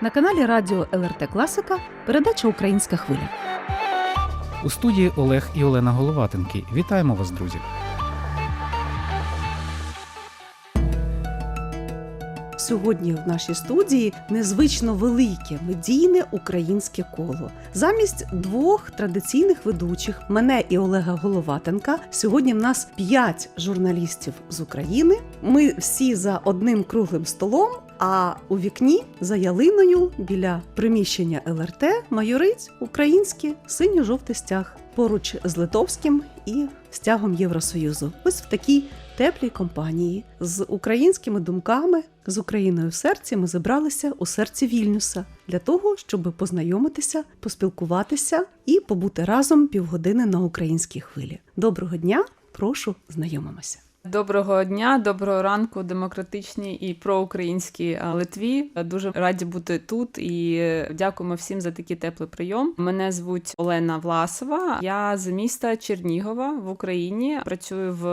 На каналі Радіо ЛРТ Класика передача Українська хвиля. У студії Олег і Олена Головатенки. Вітаємо вас, друзі! Сьогодні в нашій студії незвично велике медійне українське коло. Замість двох традиційних ведучих мене і Олега Головатенка. Сьогодні в нас п'ять журналістів з України. Ми всі за одним круглим столом. А у вікні за ялиною біля приміщення ЛРТ майорить український синьо-жовтий стяг поруч з литовським і стягом Євросоюзу. Ось в такій теплій компанії з українськими думками, з Україною в серці ми зібралися у серці Вільнюса для того, щоб познайомитися, поспілкуватися і побути разом півгодини на українській хвилі. Доброго дня! Прошу знайомимося. Доброго дня, доброго ранку, демократичній і проукраїнській Литві. Дуже раді бути тут і дякуємо всім за такий теплий прийом. Мене звуть Олена Власова. Я з міста Чернігова в Україні. Працюю в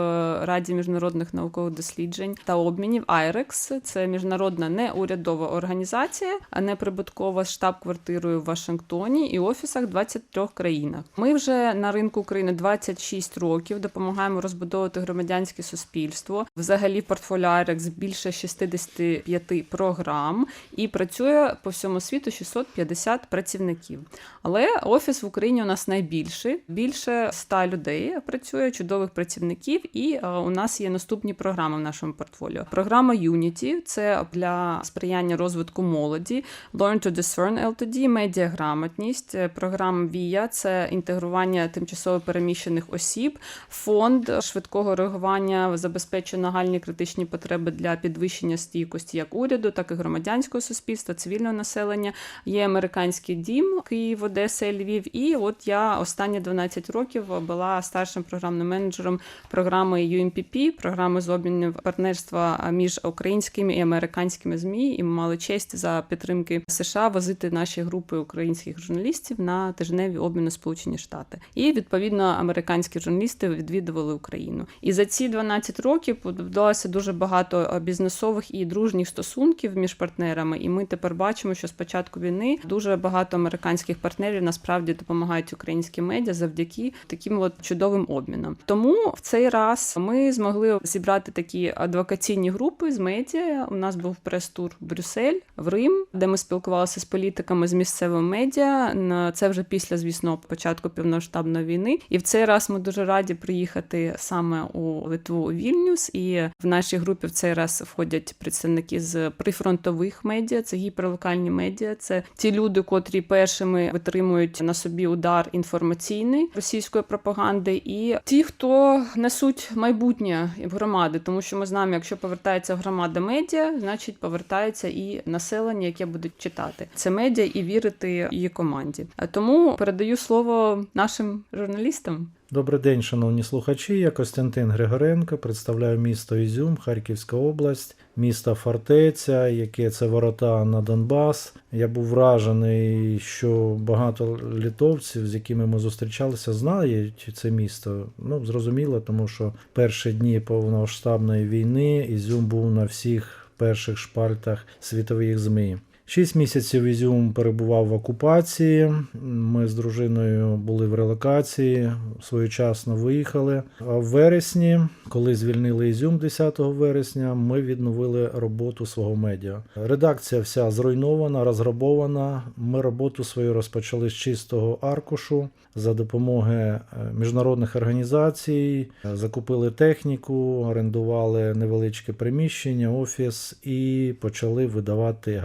Раді міжнародних наукових досліджень та обмінів IREX. Це міжнародна неурядова організація, а не прибуткова з штаб-квартирою в Вашингтоні і офісах 23 країнах. Ми вже на ринку України 26 років допомагаємо розбудовувати громадянське суспільство суспільство. Взагалі IREX більше 65 програм і працює по всьому світу 650 працівників. Але офіс в Україні у нас найбільший, більше 100 людей працює, чудових працівників, і е, у нас є наступні програми в нашому портфоліо. Програма Unity – це для сприяння розвитку молоді, Learn to Discern LTD, медіаграмотність, програма VIA – це інтегрування тимчасово переміщених осіб, фонд швидкого реагування забезпечує нагальні критичні потреби для підвищення стійкості як уряду, так і громадянського суспільства, цивільного населення. Є американський дім Київ, Одеса Львів. І от я останні 12 років була старшим програмним менеджером програми UMPP, програми з обмінів партнерства між українськими і американськими змі. І ми мали честь за підтримки США возити наші групи українських журналістів на тижневі обміни Сполучені Штати. І відповідно американські журналісти відвідували Україну. І за ці 12 років будувалося дуже багато бізнесових і дружніх стосунків між партнерами. І ми тепер бачимо, що з початку війни дуже багато американських партнерів насправді допомагають українським медіа завдяки таким от чудовим обмінам. Тому в цей раз ми змогли зібрати такі адвокаційні групи з медіа. У нас був прес-тур в Брюссель, в Рим, де ми спілкувалися з політиками з місцевими медіа. Це вже після, звісно, початку повномасштабної війни. І в цей раз ми дуже раді приїхати саме у Литву Вільнюс. І в нашій групі в цей раз входять представники з прифронтових медіа, це гіперлокальні медіа. Це ті люди, котрі першими витримують на собі удар інформаційний російської пропаганди, і ті, хто несуть майбутнє в громади, тому що ми знаємо, якщо повертається громада медіа, значить повертається і населення, яке будуть читати це медіа і вірити її команді. Тому передаю слово нашим журналістам. Добрий день, шановні слухачі. Я Костянтин Григоренко, представляю місто Ізюм, Харківська область, місто Фортеця, яке це ворота на Донбас. Я був вражений, що багато літовців, з якими ми зустрічалися, знають це місто. Ну, зрозуміло, тому що перші дні повномасштабної війни Ізюм був на всіх перших шпальтах світових ЗМІ. Шість місяців Ізюм перебував в окупації. Ми з дружиною були в релокації, своєчасно виїхали. А в вересні, коли звільнили Ізюм 10 вересня, ми відновили роботу свого медіа. Редакція вся зруйнована, розграбована. Ми роботу свою розпочали з чистого аркушу за допомоги міжнародних організацій, закупили техніку, орендували невеличке приміщення, офіс і почали видавати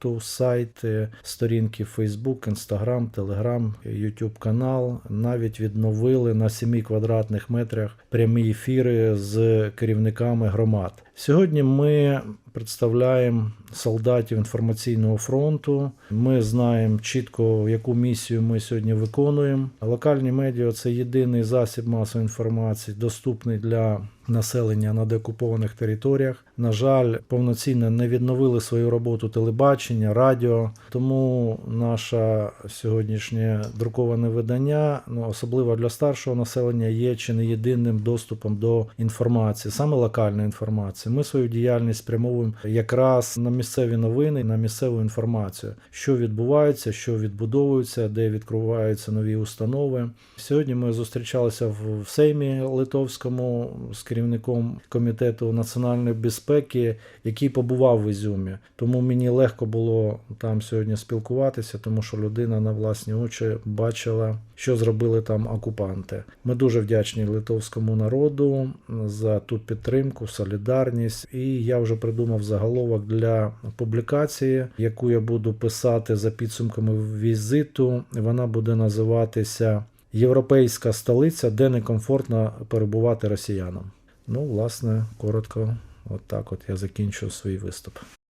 газету, сайти, сторінки Facebook, Instagram, Telegram, YouTube канал. Навіть відновили на 7 квадратних метрах прямі ефіри з керівниками громад. Сьогодні ми представляємо солдатів інформаційного фронту. Ми знаємо чітко, яку місію ми сьогодні виконуємо. Локальні медіа це єдиний засіб масової інформації, доступний для населення на деокупованих територіях. На жаль, повноцінно не відновили свою роботу телебачення, радіо. Тому наше сьогоднішнє друковане видання, ну особливо для старшого населення, є чи не єдиним доступом до інформації, саме локальної інформації. Ми свою діяльність спрямовуємо якраз на місцеві новини, на місцеву інформацію, що відбувається, що відбудовується, де відкриваються нові установи. Сьогодні ми зустрічалися в Сеймі Литовському з керівником комітету національної безпеки, який побував в Ізюмі. Тому мені легко було там сьогодні спілкуватися, тому що людина на власні очі бачила, що зробили там окупанти. Ми дуже вдячні литовському народу за ту підтримку, солідарність. І я вже придумав заголовок для публікації, яку я буду писати за підсумками візиту. Вона буде називатися Європейська столиця, де некомфортно перебувати росіянам. Ну, власне, коротко, от так от я закінчу свій виступ.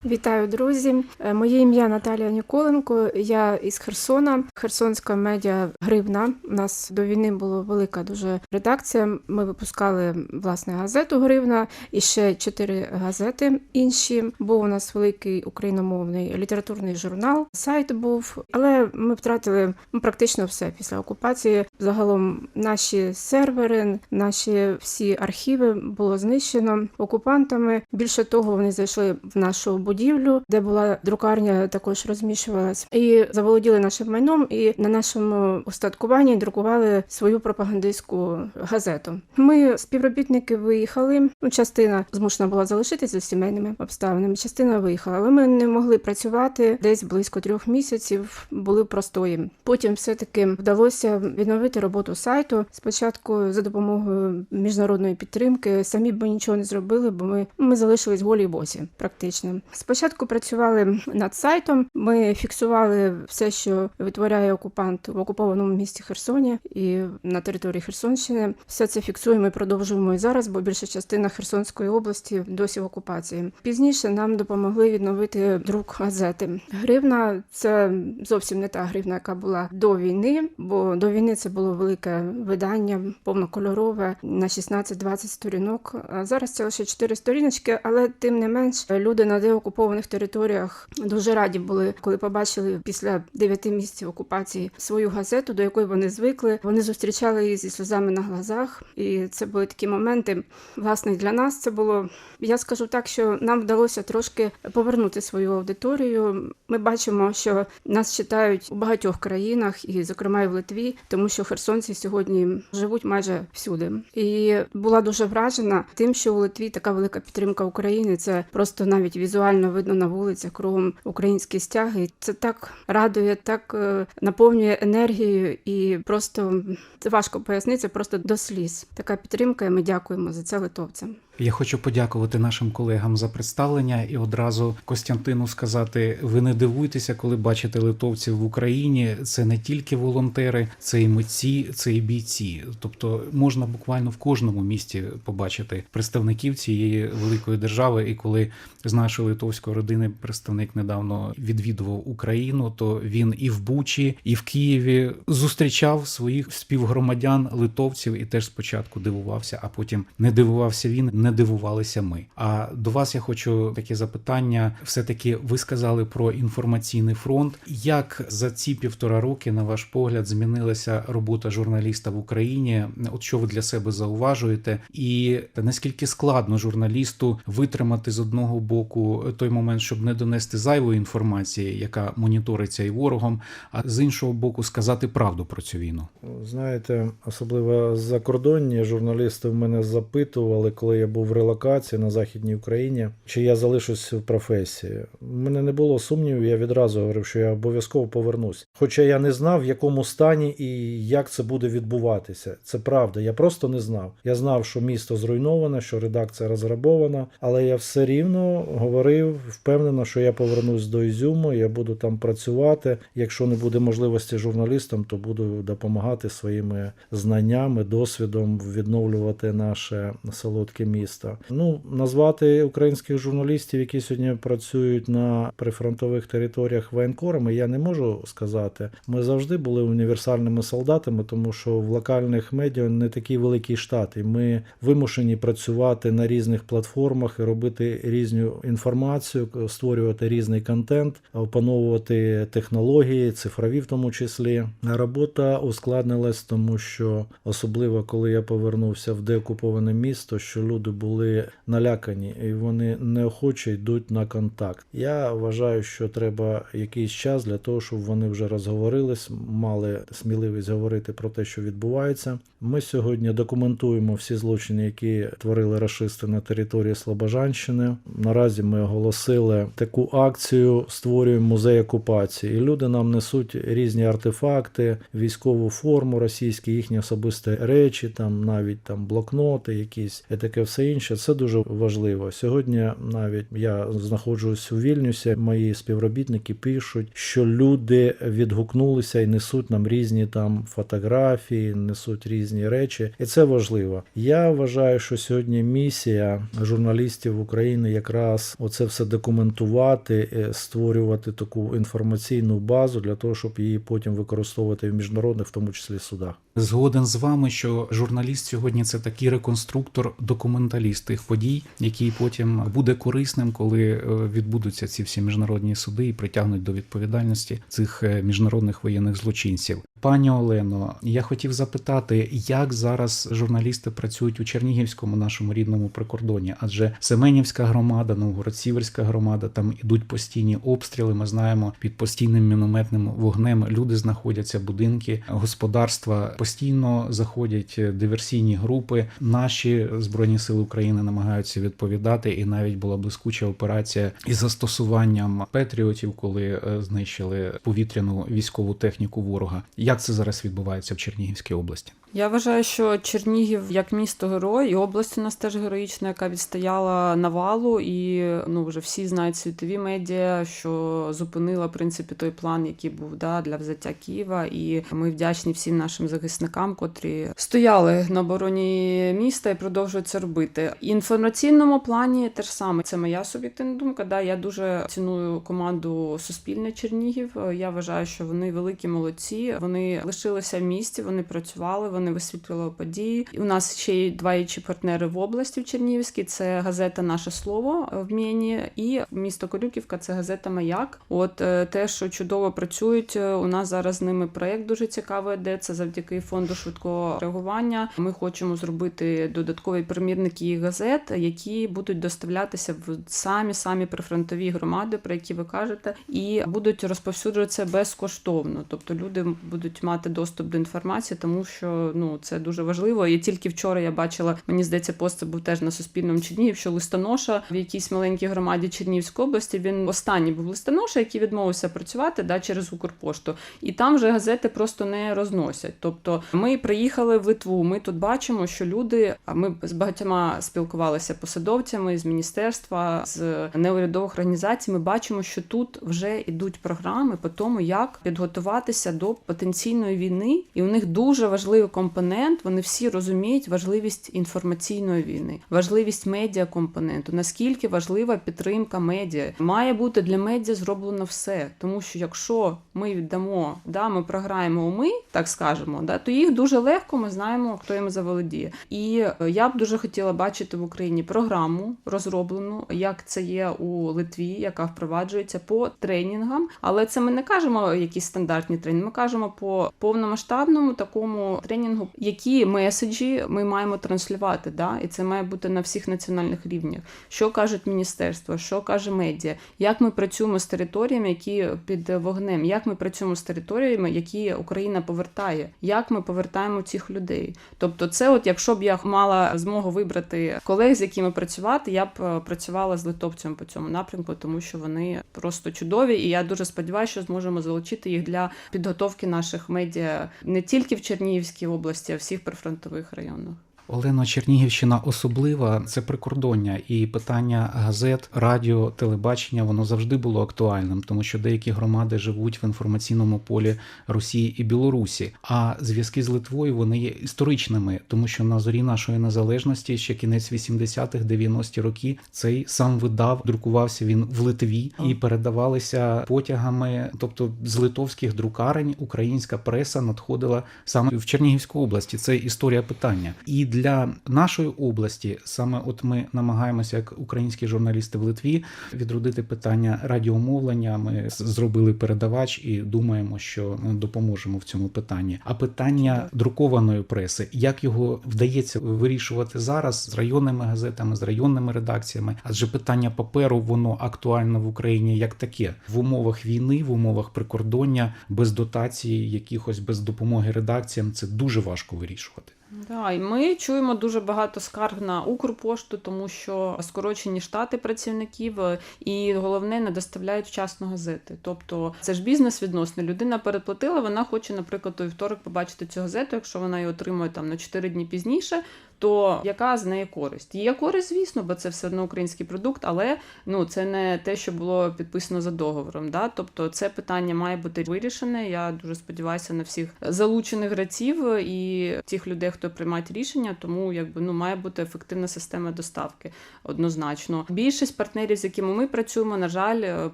Вітаю, друзі! Е, Моє ім'я Наталія Ніколенко. Я із Херсона, Херсонська медіа Гривна. У нас до війни була велика дуже редакція. Ми випускали власне газету Гривна і ще чотири газети інші. Був у нас великий україномовний літературний журнал. Сайт був, але ми втратили ну, практично все після окупації. Загалом наші сервери, наші всі архіви було знищено окупантами. Більше того, вони зайшли в нашу будівлю, де була друкарня, також розміщувалась, і заволоділи нашим майном. І на нашому устаткуванні друкували свою пропагандистську газету. Ми співробітники виїхали. Ну, частина змушена була залишитися з сімейними обставинами. Частина виїхала, але ми не могли працювати десь близько трьох місяців. Були простої. Потім все таки вдалося відновити роботу сайту. Спочатку за допомогою міжнародної підтримки. Самі б ми нічого не зробили, бо ми, ми залишились голі босі, практично. Спочатку працювали над сайтом. Ми фіксували все, що витворяє окупант в окупованому місті Херсоні і на території Херсонщини. Все це фіксуємо і продовжуємо і зараз, бо більша частина Херсонської області досі в окупації. Пізніше нам допомогли відновити друк газети. Гривна це зовсім не та гривна, яка була до війни, бо до війни це було велике видання, повнокольорове на 16-20 сторінок. Зараз це лише 4 сторіночки, але тим не менш люди на деокупованих територіях дуже раді були, коли побачили після 9 місяців окупації свою газету, до якої вони звикли. Вони зустрічали її зі сльозами на глазах, і це були такі моменти. Власне, для нас це було. Я скажу так, що нам вдалося трошки повернути свою аудиторію. Ми бачимо, що нас читають у багатьох країнах, і, зокрема, і в Литві, тому що херсонці сьогодні живуть майже всюди. І була дуже вражена тим, що у Литві така велика підтримка України. Це просто навіть візуально видно на вулицях кругом українські стяги. Це так радує, так е, наповнює енергією, і просто це важко пояснити, просто до сліз. Така підтримка, і ми дякуємо за це литовцям. Я хочу подякувати нашим колегам за представлення і одразу Костянтину сказати: ви не дивуйтеся, коли бачите литовців в Україні. Це не тільки волонтери, це і митці, це і бійці. Тобто можна буквально в кожному місті побачити представників цієї великої держави. І коли з нашої литовської родини представник недавно відвідував Україну, то він і в Бучі, і в Києві зустрічав своїх співгромадян литовців і теж спочатку дивувався, а потім не дивувався він, не дивувалися ми. А до вас я хочу таке запитання. Все таки ви сказали про інформаційний фронт. Як за ці півтора роки, на ваш погляд, змінилася робота журналіста в Україні? От що ви для себе зауважуєте, і наскільки складно журналісту витримати з одного боку той момент, щоб не донести зайвої інформації, яка моніториться і ворогом, а з іншого боку, сказати правду про цю війну? Знаєте, особливо закордонні журналісти в мене запитували, коли я був в релокації на Західній Україні, чи я залишусь в професії. У мене не було сумнівів, я відразу говорив, що я обов'язково повернусь. Хоча я не знав, в якому стані і як це буде відбуватися. Це правда, я просто не знав. Я знав, що місто зруйноване, що редакція розграбована, але я все рівно говорив впевнено, що я повернусь до Ізюму, я буду там працювати. Якщо не буде можливості журналістам, то буду допомагати своїми знаннями, досвідом відновлювати наше солодке місто. Ну, назвати українських журналістів, які сьогодні працюють на прифронтових територіях воєнкорами, я не можу сказати. Ми завжди були універсальними солдатами, тому що в локальних медіа не такий великий штат, і ми вимушені працювати на різних платформах і робити різну інформацію, створювати різний контент, опановувати технології, цифрові в тому числі. Робота ускладнилась, тому що особливо коли я повернувся в деокуповане місто, що люди люди були налякані і вони неохоче йдуть на контакт. Я вважаю, що треба якийсь час для того, щоб вони вже розговорились, мали сміливість говорити про те, що відбувається. Ми сьогодні документуємо всі злочини, які творили рашисти на території Слобожанщини. Наразі ми оголосили таку акцію Створюємо музей окупації. І люди нам несуть різні артефакти, військову форму російську, їхні особисті речі, там навіть там блокноти, якісь таке все інше. Це дуже важливо. Сьогодні навіть я знаходжусь у Вільнюсі. Мої співробітники пишуть, що люди відгукнулися і несуть нам різні там фотографії, несуть різні речі, і це важливо. Я вважаю, що сьогодні місія журналістів України якраз оце все документувати, е, створювати таку інформаційну базу для того, щоб її потім використовувати в міжнародних, в тому числі судах. Згоден з вами, що журналіст сьогодні це такий реконструктор, документаліст тих подій, який потім буде корисним, коли е, відбудуться ці всі міжнародні суди і притягнуть до відповідальності цих е, міжнародних воєнних злочинців. Пані Олено, я хотів запитати, як зараз журналісти працюють у Чернігівському нашому рідному прикордоні? Адже Семенівська громада, Новгород-Сіверська громада, там ідуть постійні обстріли. Ми знаємо під постійним мінометним вогнем. Люди знаходяться, будинки, господарства постійно заходять диверсійні групи. Наші збройні сили України намагаються відповідати, і навіть була блискуча операція із застосуванням петріотів, коли е, знищили повітряну військову техніку ворога. Як це зараз відбувається в Чернігівській області? Я вважаю, що Чернігів як місто герой, і область у нас теж героїчна, яка відстояла навалу, і ну вже всі знають світові медіа, що зупинила в принципі той план, який був да, для взяття Києва. І ми вдячні всім нашим захисникам, котрі стояли на обороні міста і продовжують це робити. І інформаційному плані теж саме це моя суб'єктивна думка. Да, я дуже ціную команду Суспільне Чернігів. Я вважаю, що вони великі молодці. Вони лишилися в місті, вони працювали. Вони висвітлювали події. У нас ще є два інші партнери в області в Чернігівській. Це газета Наше слово в Міні і місто Корюківка. Це газета Маяк. От е, те, що чудово працюють. е, У нас зараз з ними проект дуже цікавий, де це завдяки фонду швидкого реагування. Ми хочемо зробити додаткові примірники їх газет, які будуть доставлятися в самі самі прифронтові громади, про які ви кажете, і будуть розповсюджуватися безкоштовно. Тобто люди будуть мати доступ до інформації, тому що ну це дуже важливо. І тільки вчора я бачила, мені здається, пост був теж на суспільному Чернігів, що листоноша в якійсь маленькій громаді Чернігівської області. Він останній був листоноша, який відмовився працювати да, через Укрпошту. І там вже газети просто не розносять. Тобто, ми приїхали в Литву. Ми тут бачимо, що люди. А ми з багатьма спілкувалися посадовцями з міністерства, з неурядових організацій. Ми бачимо, що тут вже йдуть програми по тому, як підготуватися до потенційної війни, і у них дуже важливий компонент. Вони всі розуміють важливість інформаційної війни, важливість медіа компоненту. Наскільки важлива підтримка медіа має бути для медіа зроблено все, тому що якщо ми віддамо, да, ми програємо уми, так скажемо, да, то їх дуже легко. Ми знаємо, хто їм заволодіє. І е, я б дуже хотіла бачити в Україні програму розроблену, як це є у Литві, яка впроваджується по тренінгам. Але це ми не кажемо якісь стандартні тренінги. Ми кажемо по повномасштабному такому тренінгу, які меседжі ми маємо транслювати. Да? І це має бути на всіх національних рівнях. Що кажуть міністерство, що каже медіа, як ми працюємо з територіями, які під вогнем, як ми працюємо з територіями, які Україна повертає, як ми повертаємо цих людей. Тобто, це, от якщо б я мала змогу вибрати колег, з якими працювати, я б е, працювала з литовцями по цьому напрямку, тому що вони просто чудові, і я дуже сподіваюся, що зможемо залучити їх для підготовки наших медіа не тільки в Чернігівській області, а всіх прифронтових районах. Олено, Чернігівщина особлива це прикордоння, і питання газет, радіо, телебачення воно завжди було актуальним, тому що деякі громади живуть в інформаційному полі Росії і Білорусі. А зв'язки з Литвою вони є історичними, тому що на зорі нашої незалежності ще кінець 80-х, 90-ті роки цей сам видав, друкувався він в Литві і передавалися потягами. Тобто з литовських друкарень українська преса надходила саме в Чернігівську область. Це історія питання. І для для нашої області саме от ми намагаємося, як українські журналісти в Литві, відродити питання радіомовлення. Ми зробили передавач і думаємо, що допоможемо в цьому питанні. А питання друкованої преси, як його вдається вирішувати зараз з районними газетами, з районними редакціями? Адже питання паперу воно актуальне в Україні як таке в умовах війни, в умовах прикордоння, без дотації, якихось без допомоги редакціям. Це дуже важко вирішувати. Да, і ми чуємо дуже багато скарг на Укрпошту, тому що скорочені штати працівників, е, і головне не доставляють вчасно газети. Тобто це ж бізнес відносно. Людина переплатила, вона хоче, наприклад, у вівторок побачити цю газету. Якщо вона її отримує там на 4 дні пізніше, то яка з неї користь? Є користь, звісно, бо це все одно український продукт, але ну це не те, що було підписано за договором. Да? Тобто це питання має бути вирішене. Я дуже сподіваюся на всіх залучених гравців і тих людей, хто приймають рішення, тому якби ну має бути ефективна система доставки однозначно. Більшість партнерів, з якими ми працюємо, на жаль, е,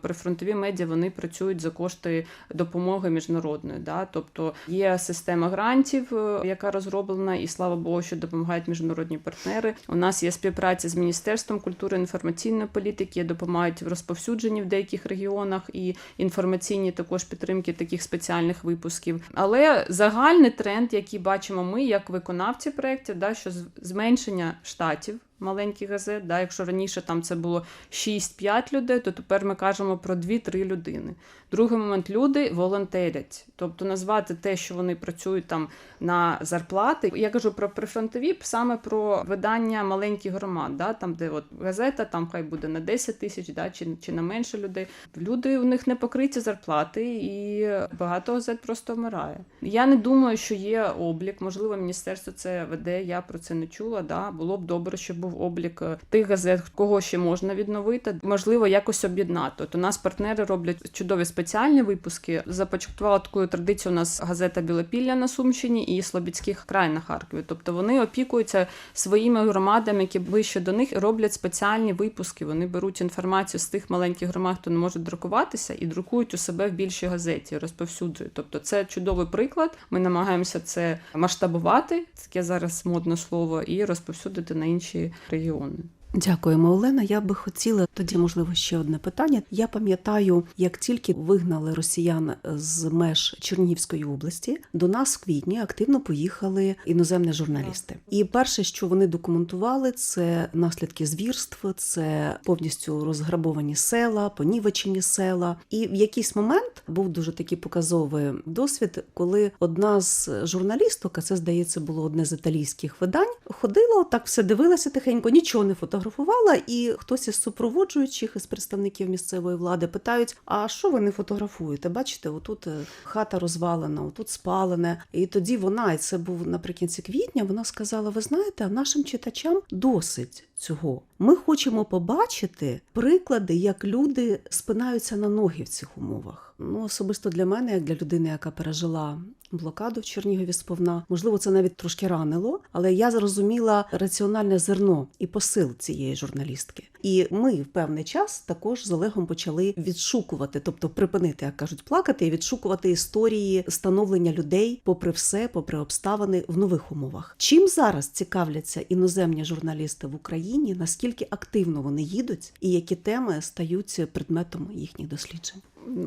прифронтові медіа вони працюють за кошти допомоги міжнародної. Да? Тобто є система грантів, е, яка розроблена, і слава Богу, що допомагають міжнародні партнери. У нас є співпраця з Міністерством культури інформаційної політики, допомагають в розповсюдженні в деяких регіонах і інформаційні також підтримки таких спеціальних випусків. Але загальний тренд, який бачимо ми, як виконавці проєктів, да, що зменшення штатів. Маленьких газет, да, якщо раніше там це було 6-5 людей, то тепер ми кажемо про 2-3 людини. Другий момент люди волонтерять, тобто назвати те, що вони працюють там на зарплати. Я кажу про прифронтові, саме про видання маленьких громад, да, там де от газета, там хай буде на 10 тисяч, да, чи, чи на менше людей. Люди у них не покриті зарплати, і багато газет просто вмирає. Я не думаю, що є облік. Можливо, міністерство це веде. Я про це не чула. Да, було б добре, щоб був облік е, тих газет, кого ще можна відновити. Можливо, якось об'єднати. У нас партнери роблять чудові спеціальні випуски. Започаткувала таку традицію. У нас газета Білопілля на Сумщині і Слобідських край на Харкові. Тобто вони опікуються своїми громадами, які ближче до них роблять спеціальні випуски. Вони беруть інформацію з тих маленьких громад, хто не може друкуватися, і друкують у себе в більшій газеті, розповсюджують. Тобто, це чудовий приклад. Ми намагаємося це масштабувати, таке зараз модне слово, і розповсюдити на інші регіони. Дякуємо, Олена. Я би хотіла тоді, можливо, ще одне питання. Я пам'ятаю, як тільки вигнали росіян з меж Чернігівської області, до нас в квітні активно поїхали іноземні журналісти. І перше, що вони документували, це наслідки звірств, це повністю розграбовані села, понівечені села. І в якийсь момент був дуже такий показовий досвід, коли одна з журналісток, а це здається було одне з італійських видань, ходила, так все дивилася тихенько, нічого не фотографувала, і хтось із супроводжуючих із представників місцевої влади питають: а що ви не фотографуєте? Бачите, отут е, хата розвалена, отут спалене. І тоді вона, і це був наприкінці квітня, вона сказала: Ви знаєте, нашим читачам досить. Цього ми хочемо побачити приклади, як люди спинаються на ноги в цих умовах. Ну особисто для мене, як для людини, яка пережила блокаду в Чернігові сповна, можливо, це навіть трошки ранило, але я зрозуміла раціональне зерно і посил цієї журналістки. І ми в певний час також з Олегом почали відшукувати, тобто припинити, як кажуть, плакати і відшукувати історії становлення людей, попри все, попри обставини в нових умовах. Чим зараз цікавляться іноземні журналісти в Україні? Наскільки активно вони їдуть, і які теми стають предметом їхніх досліджень?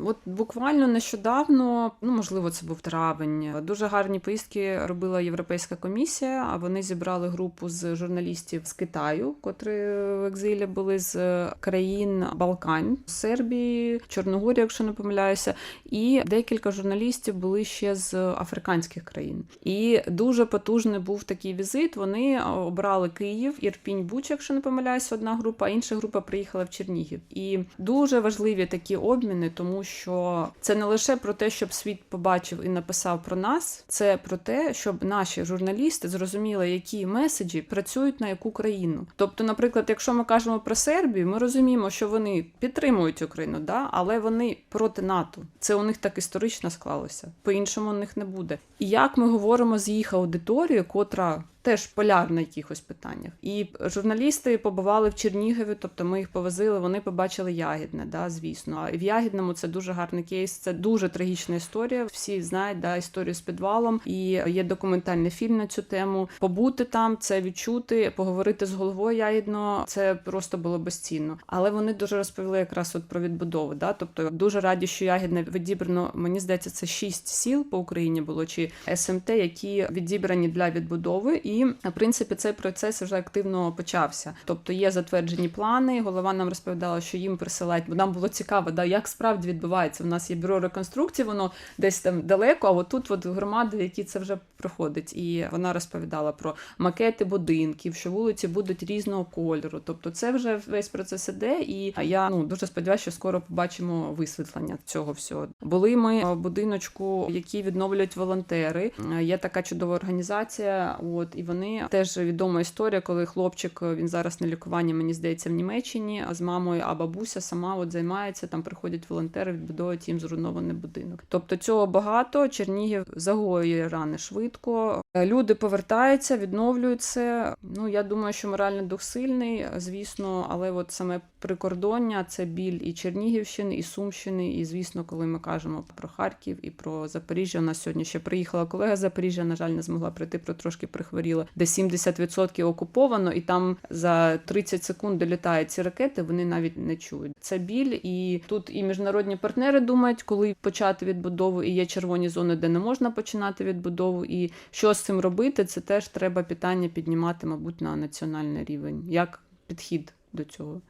От буквально нещодавно, ну можливо, це був травень. Дуже гарні поїздки робила Європейська комісія. А вони зібрали групу з журналістів з Китаю, котрі в екзилі були з країн Балкань, Сербії, Чорногорії, якщо не помиляюся, і декілька журналістів були ще з африканських країн. І дуже потужний був такий візит. Вони обрали Київ, Ірпінь, Буч, якщо не помиляюся, одна група, а інша група приїхала в Чернігів. І дуже важливі такі обміни, тому що це не лише про те, щоб світ побачив і написав про нас, це про те, щоб наші журналісти зрозуміли, які меседжі працюють на яку країну. Тобто, наприклад, якщо ми кажемо про Сербію, ми розуміємо, що вони підтримують Україну, да, але вони проти НАТО. Це у них так історично склалося. По-іншому у них не буде. І як ми говоримо з їх аудиторією, котра теж поляр на якихось питаннях. І журналісти побували в Чернігові, тобто ми їх повозили, вони побачили Ягідне, да, звісно. А в Ягідному це дуже гарний кейс, це дуже трагічна історія. Всі знають да, історію з підвалом, і є документальний фільм на цю тему. Побути там, це відчути, поговорити з головою Ягідного, це просто було безцінно. Але вони дуже розповіли якраз от про відбудову. Да? Тобто дуже раді, що Ягідне відібрано. Мені здається, це шість сіл по Україні було чи СМТ, які відібрані для відбудови. І в принципі цей процес вже активно почався. Тобто є затверджені плани. Голова нам розповідала, що їм присилають, бо нам було цікаво, да, як справді відбувається. У нас є бюро реконструкції, воно десь там далеко, а отут от громади, які це вже проходить. І вона розповідала про макети будинків, що вулиці будуть різного кольору. Тобто, це вже весь процес іде, і я ну дуже сподіваюся, що скоро побачимо висвітлення цього всього. Були ми в будиночку, які відновлюють волонтери. Є така чудова організація. От і вони теж відома історія, коли хлопчик він зараз на лікуванні, мені здається, в Німеччині з мамою, а бабуся сама от займається. Там приходять волонтери, відбудовують їм зруйнований будинок. Тобто цього багато. Чернігів загоює рани швидко. Люди повертаються, відновлюються. Ну я думаю, що моральний дух сильний, звісно, але от саме прикордоння це біль і Чернігівщини, і Сумщини. І звісно, коли ми кажемо про Харків і про Запоріжжя, у нас сьогодні ще приїхала колега з Запоріжжя. На жаль, не змогла прийти, про трошки прихворіла, де 70% окуповано, і там за 30 секунд долітають ці ракети. Вони навіть не чують. Це біль, і тут і міжнародні партнери думають, коли почати відбудову, і є червоні зони, де не можна починати відбудову. І що з цим робити, це теж треба питання піднімати, мабуть, на національний рівень. Як підхід до цього?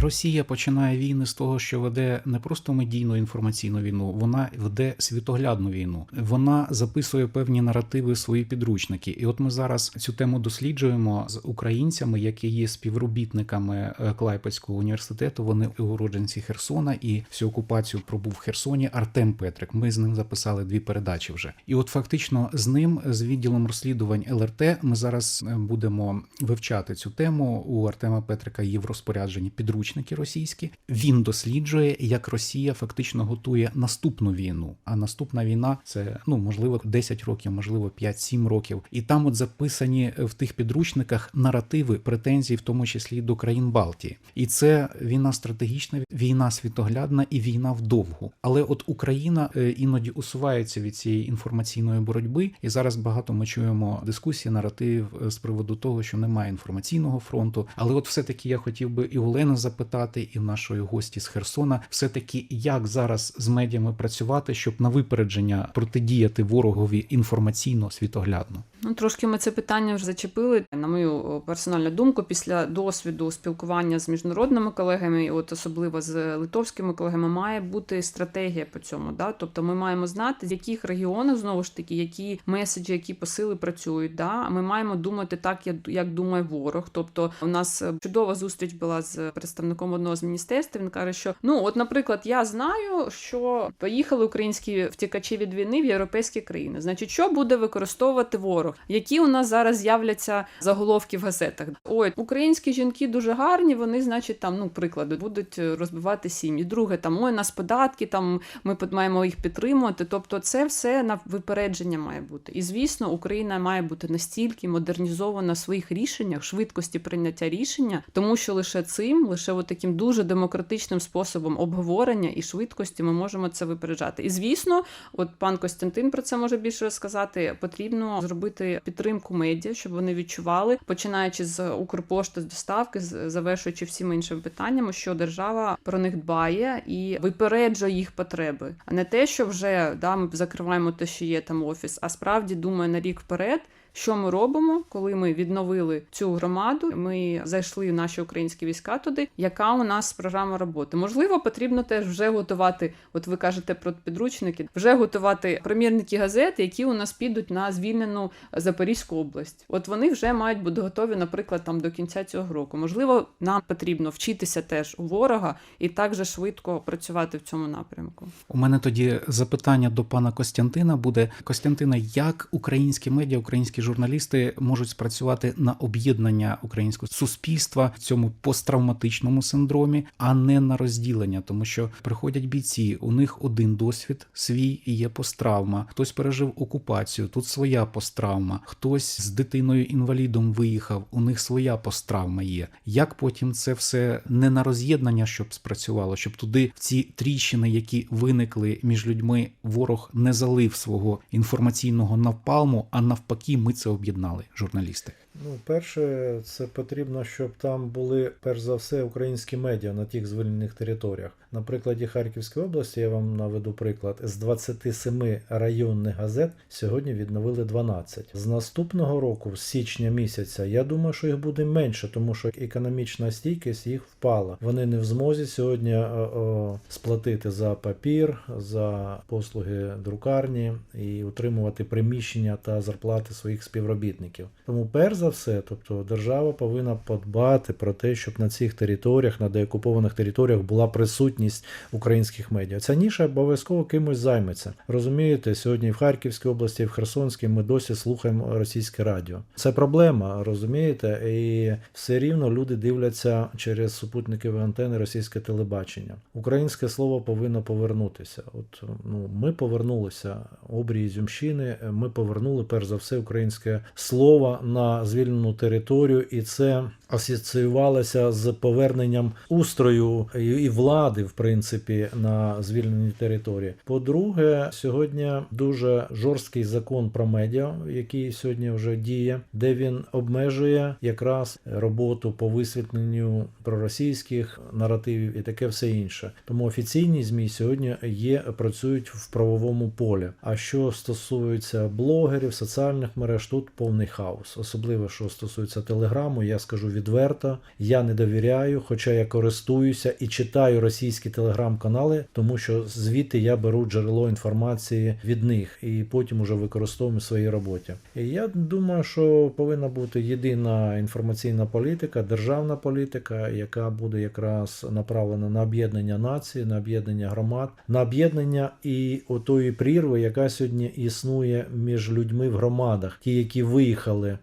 Росія починає війни з того, що веде не просто медійну інформаційну війну, вона веде світоглядну війну. Вона записує певні наративи свої підручники. І от ми зараз цю тему досліджуємо з українцями, які є співробітниками е, Клайпецького університету. Вони уродженці Херсона і всю окупацію пробув в Херсоні. Артем Петрик. Ми з ним записали дві передачі вже. І от фактично з ним, з відділом розслідувань ЛРТ, ми зараз е, будемо вивчати цю тему. У Артема Петрика є в розпорядженні підручники російські. Він досліджує, як Росія фактично готує наступну війну. А наступна війна це ну можливо 10 років, можливо 5-7 років. І там от записані в тих підручниках наративи, претензії, в тому числі до країн Балтії. І це війна стратегічна, війна світоглядна і війна вдовгу. Але от Україна е, іноді усувається від цієї інформаційної боротьби, і зараз багато ми чуємо дискусії, наратив е, з приводу того, що немає інформаційного фронту. Але от все таки я хотів би і Олена запитати, і в нашої гості з Херсона, все таки як зараз з медіями працювати, щоб на випередження протидіяти ворогові інформаційно світоглядно. Ну, трошки ми це питання вже зачепили. На мою персональну думку, після досвіду спілкування з міжнародними колегами, і от особливо з литовськими колегами, має бути стратегія по цьому. Да? Тобто ми маємо знати, з яких регіонів знову ж таки, які меседжі, які посили працюють. Да? Ми маємо думати так, як, думає ворог. Тобто, у нас чудова зустріч була з представником одного з міністерств. Він каже, що ну, от, наприклад, я знаю, що поїхали українські втікачі від війни в європейські країни. Значить, що буде використовувати ворог? Які у нас зараз з'являться заголовки в газетах? Ой, українські жінки дуже гарні. Вони, значить, там ну приклади будуть розбивати сім'ї. Друге, там ой, у нас податки, там ми маємо їх підтримувати. Тобто, це все на випередження має бути. І звісно, Україна має бути настільки модернізована в своїх рішеннях, швидкості прийняття рішення, тому що лише цим, лише от таким дуже демократичним способом обговорення і швидкості ми можемо це випереджати. І звісно, от пан Костянтин про це може більше розказати. Потрібно зробити підтримку медіа, щоб вони відчували, починаючи з Укрпошти, з доставки, завершуючи всіма іншими питаннями, що держава про них дбає і випереджує їх потреби, а не те, що вже да ми закриваємо те, що є там офіс, а справді думає на рік вперед. Що ми робимо, коли ми відновили цю громаду? Ми зайшли в наші українські війська туди. Яка у нас програма роботи? Можливо, потрібно теж вже готувати. От ви кажете про підручники, вже готувати примірники газет, які у нас підуть на звільнену Запорізьку область. От вони вже мають бути готові, наприклад, там до кінця цього року. Можливо, нам потрібно вчитися теж у ворога і так же швидко працювати в цьому напрямку. У мене тоді запитання до пана Костянтина буде: Костянтина, як українські медіа, українські українські журналісти можуть спрацювати на об'єднання українського суспільства в цьому посттравматичному синдромі, а не на розділення, тому що приходять бійці, у них один досвід свій і є посттравма. Хтось пережив окупацію, тут своя посттравма, хтось з дитиною інвалідом виїхав, у них своя посттравма є. Як потім це все не на роз'єднання, щоб спрацювало, щоб туди в ці тріщини, які виникли між людьми, ворог не залив свого інформаційного навпалму, а навпаки, ми це об'єднали, журналісти. Ну, перше, це потрібно, щоб там були перш за все українські медіа на тих звільнених територіях. На прикладі Харківської області я вам наведу приклад: з 27 районних газет сьогодні відновили 12. З наступного року, з січня місяця, я думаю, що їх буде менше, тому що економічна стійкість їх впала. Вони не в змозі сьогодні о, сплатити за папір, за послуги друкарні і утримувати приміщення та зарплати своїх співробітників. Тому перш за все, тобто держава повинна подбати про те, щоб на цих територіях, на деокупованих територіях була присутність українських медіа. Ця ніша обов'язково кимось займеться. Розумієте, сьогодні в Харківській області, в Херсонській ми досі слухаємо російське радіо. Це проблема, розумієте? І все рівно люди дивляться через супутникові антени російське телебачення. Українське слово повинно повернутися. От ну ми повернулися обрії Зюмщини. Ми повернули перш за все українське слово на звільнену територію, і це асоціювалося з поверненням устрою і влади, в принципі, на звільненій території. По-друге, сьогодні дуже жорсткий закон про медіа, який сьогодні вже діє, де він обмежує якраз роботу по висвітленню проросійських наративів і таке все інше. Тому офіційні змі сьогодні є, працюють в правовому полі. А що стосується блогерів, соціальних мереж, тут повний хаос. Особливо що стосується телеграму, я скажу відверто, я не довіряю, хоча я користуюся і читаю російські телеграм-канали, тому що звідти я беру джерело інформації від них і потім уже використовую в своїй роботі. І я думаю, що повинна бути єдина інформаційна політика, державна політика, яка буде якраз направлена на об'єднання нації, на об'єднання громад, на об'єднання і отої прірви, яка сьогодні існує між людьми в громадах, ті, які виїхали,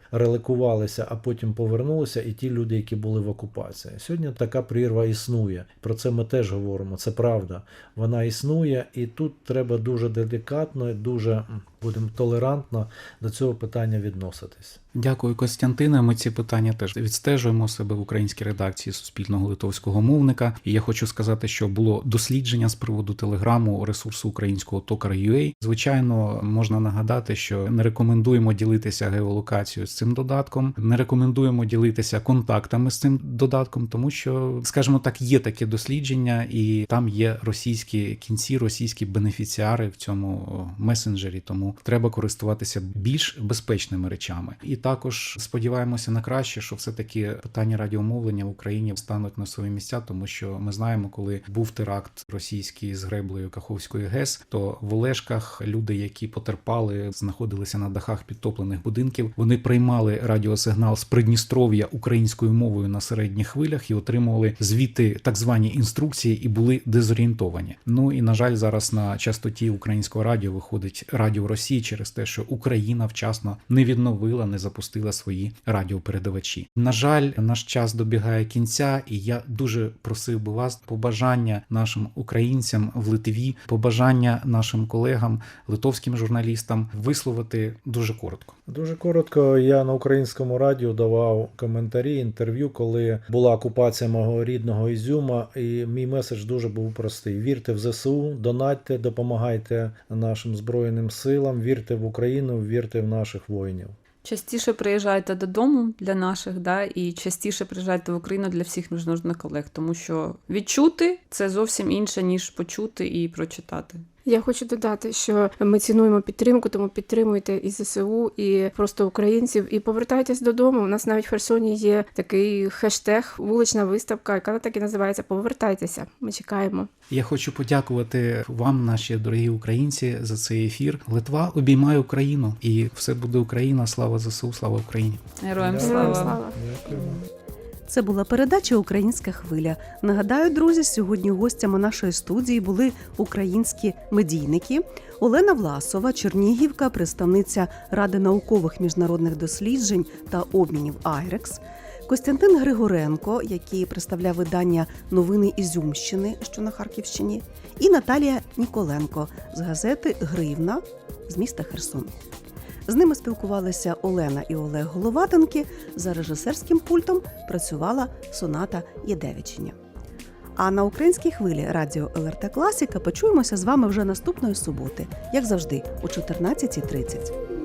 реликувалися, а потім повернулися, і ті люди, які були в окупації. Сьогодні така прірва існує. Про це ми теж говоримо. Це правда. Вона існує, і тут треба дуже делікатно, дуже будемо толерантно до цього питання відноситись. Дякую, Костянтине. Ми ці питання теж відстежуємо себе в українській редакції суспільного литовського мовника. І я хочу сказати, що було дослідження з приводу телеграму ресурсу українського Токар.ua. Звичайно, можна нагадати, що не рекомендуємо ділитися геолокацією з цим додатком, не рекомендуємо ділитися контактами з цим додатком, тому що, скажімо так, є таке дослідження, і там є російські кінці, російські бенефіціари в цьому месенджері. Тому треба користуватися більш безпечними речами. І також сподіваємося на краще, що все таки питання радіомовлення в Україні стануть на свої місця, тому що ми знаємо, коли був теракт російський з греблею Каховської ГЕС, то в Олешках люди, які потерпали, знаходилися на дахах підтоплених будинків. Вони приймали радіосигнал з Придністров'я українською мовою на середніх хвилях і отримували звідти так звані інструкції і були дезорієнтовані. Ну і на жаль, зараз на частоті українського радіо виходить радіо Росії через те, що Україна вчасно не відновила, не запустила свої радіопередавачі. На жаль, наш час добігає кінця, і я дуже просив би вас побажання нашим українцям в Литві, побажання нашим колегам, литовським журналістам висловити дуже коротко. Дуже коротко, я на українському радіо давав коментарі, інтерв'ю, коли була окупація мого рідного Ізюма, і мій меседж дуже був простий: вірте в ЗСУ, донатьте, допомагайте нашим збройним силам, вірте в Україну, вірте в наших воїнів. Частіше приїжджайте додому для наших, да, і частіше приїжджайте в Україну для всіх міжнародних колег, тому що відчути це зовсім інше, ніж почути і прочитати. Я хочу додати, що ми цінуємо підтримку, тому підтримуйте і ЗСУ, і просто українців. І повертайтесь додому. У нас навіть в Херсоні є такий хештег, вулична виставка, яка так і називається Повертайтеся. Ми чекаємо. Я хочу подякувати вам, наші дорогі українці, за цей ефір. Литва обіймає Україну, і все буде Україна. Слава ЗСУ, слава Україні. Героям слава! Героям слава! Це була передача Українська хвиля. Нагадаю, друзі, сьогодні гостями нашої студії були українські медійники. Олена Власова, Чернігівка, представниця Ради наукових міжнародних досліджень та обмінів Айрекс. Костянтин Григоренко, який представляв видання Новини Ізюмщини, що на Харківщині, і Наталія Ніколенко з газети Гривна з міста Херсон. З ними спілкувалися Олена і Олег Головатенки. За режисерським пультом працювала Соната Єдевичиня. А на українській хвилі радіо ЛРТ Класіка почуємося з вами вже наступної суботи, як завжди, о 14.30.